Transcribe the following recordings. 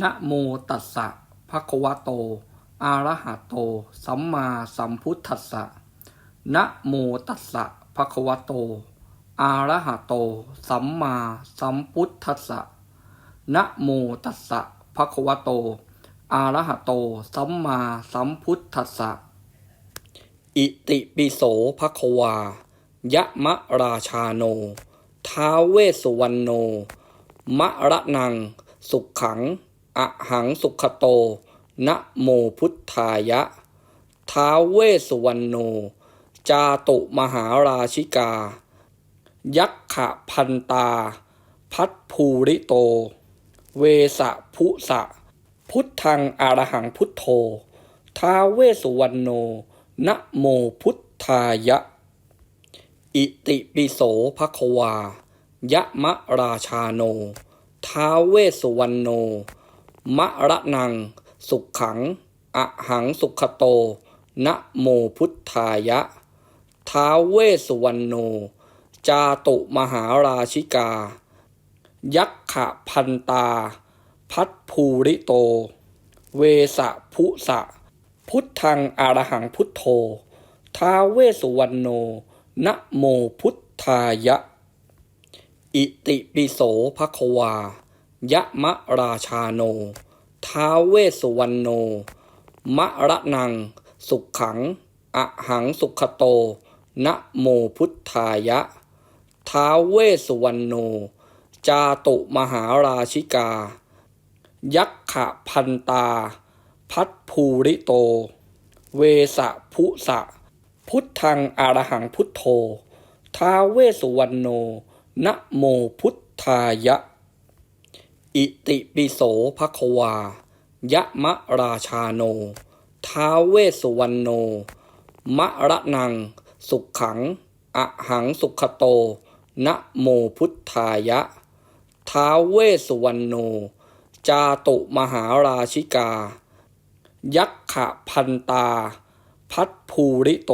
นะโมตัสสะภะคะวะโต อะระหะโต สัมมาสัมพุทธัสสะนะโมตัสสะภะคะวะโต อะระหะโต สัมมาสัมพุทธัสสะนะโมตัสสะภะคะวะโต อะระหะโต สัมมาสัมพุทธัสสะ อิติปิโสภะคะวา ยะมะราชาโน ท้าเวสสุวรรณโน มะระนัง สุขขัง อะหังสุขโต นะโมพุทธายะ ท้าเวสุวรรณโน จาตุมหาราชิกา ยักขะพันตา พัทภูริโต เวสะพุสะ พุทธังอรหังพุทโธ ท้าเวสุวรรณโน นะโมพุทธายะ อิติปิโสภควา ยะมะราชาโน ท้าเวสุวรรณโน มะระนัง สุขขังอะหังสุขโต นะโมพุทธายะ ท้าเวสุวรรณโน จาตุมหาราชิกา ยักขะพันตา พัทภูริโต เวสะพุสะ พุทธังอรหังพุทโธ ท้าเวสสุวรรณโน นะโมพุทธายะ อิติปิโสภควา ยะมะราชาโน ท้าเวสุวรรณโน มะระนัง สุขขังอะหังสุขโต นะโมพุทธายะ ท้าเวสุวรรณโน จาตุมหาราชิกา ยักขะพันตา พัทภูริโต เวสะพุสะ พุทธังอรหังพุทโธ ท้าเวสุวรรณโน นะโมพุทธายะ อิติปิโสภควา ยะมะราชาโน ท้าเวสุวรรณโน มะระนัง สุขขังอะหังสุขโต นะโมพุทธายะ ท้าเวสุวรรณโน จาตุมหาราชิกา ยักขะพันตา พัทภูริโต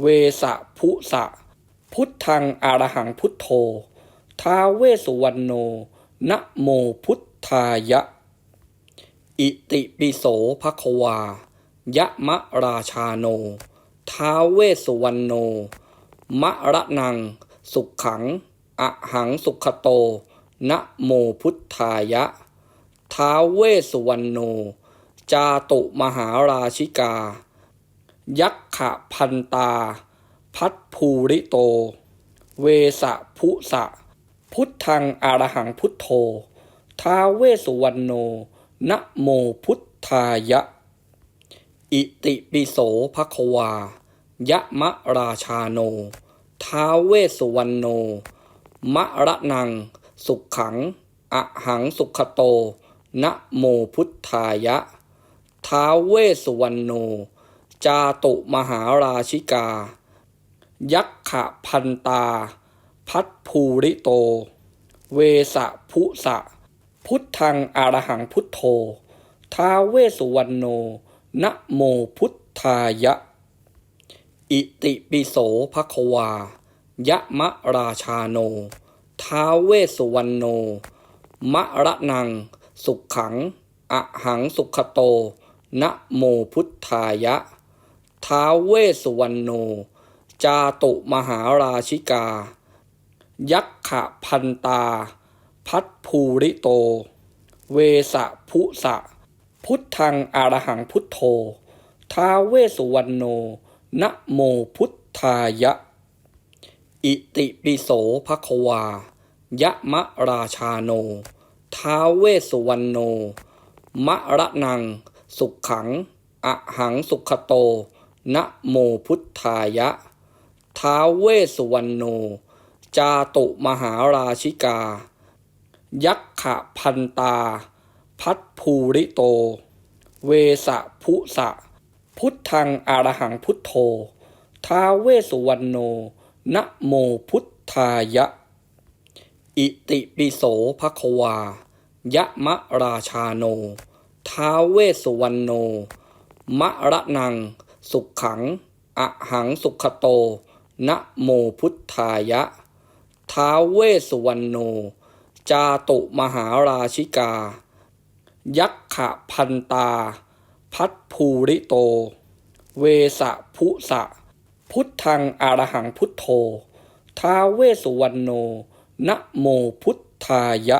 เวสะพุสะ พุทธังอรหังพุทโธ ท้าเวสุวรรณโน นะโมพุทธายะ อิติปิโสภควา ยะมะราชาโน ท้าเวสุวรรณโน มะระนัง สุขขังอะหังสุขโต นะโมพุทธายะ ท้าเวสสุวรรณโน จาตุมหาราชิกา ยักขะพันตา พัทภูริโต เวสะพุสะ พุทธังอรหังพุทโธท้าเวสุวรรณโน นะโมพุทธายะ อิติปิโสภควา ยะมะราชาโนท้าเวสุวรรณโน มะระนัง สุขขังอะหังสุขโต นะโมพุทธายะท้าเวสสุวรรณโน จาตุมหาราชิกา ยักขะพันตา พัทภูริโต เวสะพุสะ พุทธังอรหังพุทโธท้าเวสุวรรณโนนะโมพุทธายะ อิติปิโสภควา ยะมะราชาโนท้าเวสุวรรณโน มะระนัง สุขขังอะหังสุขโต นะโมพุทธายะท้าเวสสุวรรณโน จาตุมหาราชิกา ยักขะพันตา พัทภูริโต เวสะพุสะ พุทธังอรหังพุทโธท้าเวสุวรรณโนนะโมพุทธายะ อิติปิโสภควา ยะมะราชาโนท้าเวสุวรรณโน มะระนัง สุขขังอะหังสุขโต นะโมพุทธายะท้าเวสุวรรณโน จาตุมหาราชิกา ยักขะพันตา พัทภูริโต เวสะพุสะ พุทธังอรหังพุทโธท้าเวสุวรรณโนนะโมพุทธายะ อิติปิโสภควา ยะมะราชาโนท้าเวสุวรรณโน มะระนัง สุขขังอะหังสุขโตนะโมพุทธายะ ท้าวเวสสุวรรณโน จาตุมหาราชิกา ยักขะพันตา พัทภูริโต เวสะพุสะ พุทธังอารหังพุทโธ ท้าวเวสสุวรรณโนนะโมพุทธายะ